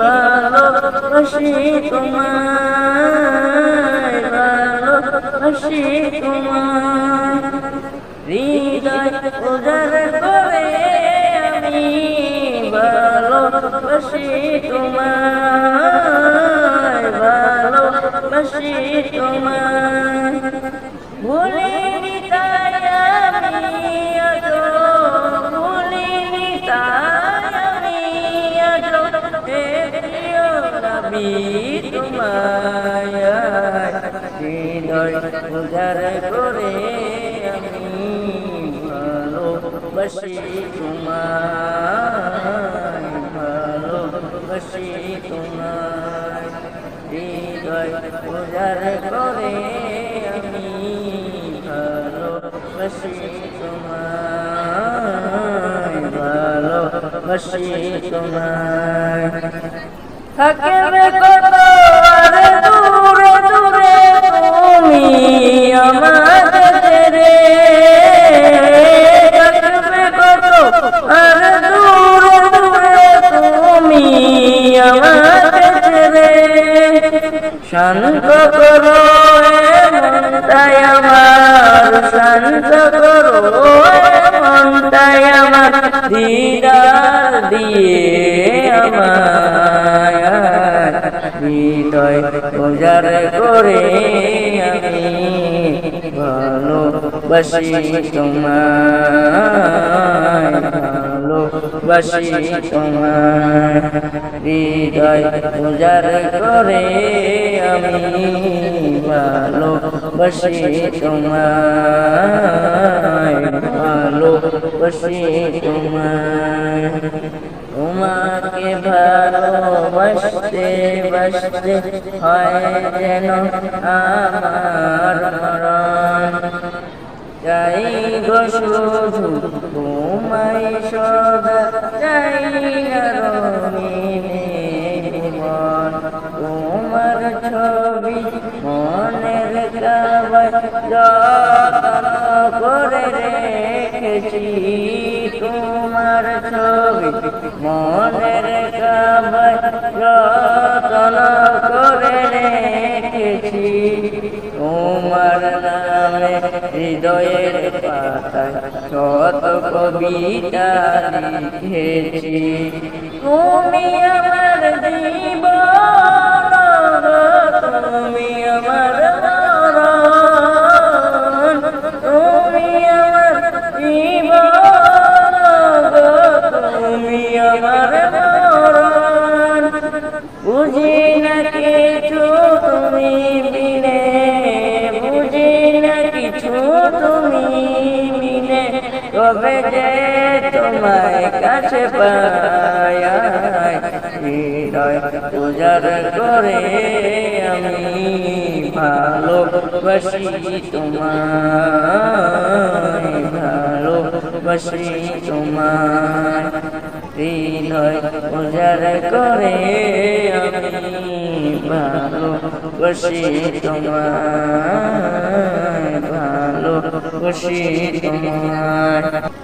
ভালোবাসি তোমায়। হৃদয় উজাড় ভালোবাসি তোমায় ভালোবাসি তোমায়। ভুলিনি তাই আমি আজো ভুলিনি তাই আমি আজো আমি তোমায়। তোমায় হৃদয় উজাড় করে আমি ভালোবাসি তোমায় ভালোবাসি তোমায় থাকবে শান্ত করো মনটাই আমার শান্ত করো মনটাই আমার দিদার দিয়ে আমার হৃদয় উজাড় করে আমি ভালোবাসি তোমায় ভালোবাসি তোমায় হৃদয় উজাড় করে আমি ভালোবাসি তোমায় ভালোবাসি তোমায় তোমাকে ভালোবাসতে বাসতে হয় যেন আমার মরণ চাই গো শুধু তোমায় সদা চাই না ছবি মনের কাবায় যত্ন করে রেখেছি, তোমার ছবি মনের কাবায় যত্ন করে রেখেছি, তোমার নামে হৃদয়ের পাতায় শত কবিতা লিখেছি। তুমি আমার জীবন কবে যে তোমায় কাছে পায়। হৃদয় উজাড় করে আমি ভালোবাসি তোমায় ভালোবাসি তোমায়। হৃদয় করে আমি ভালোবাসি তোমায়। ভালোবাসি তোমায়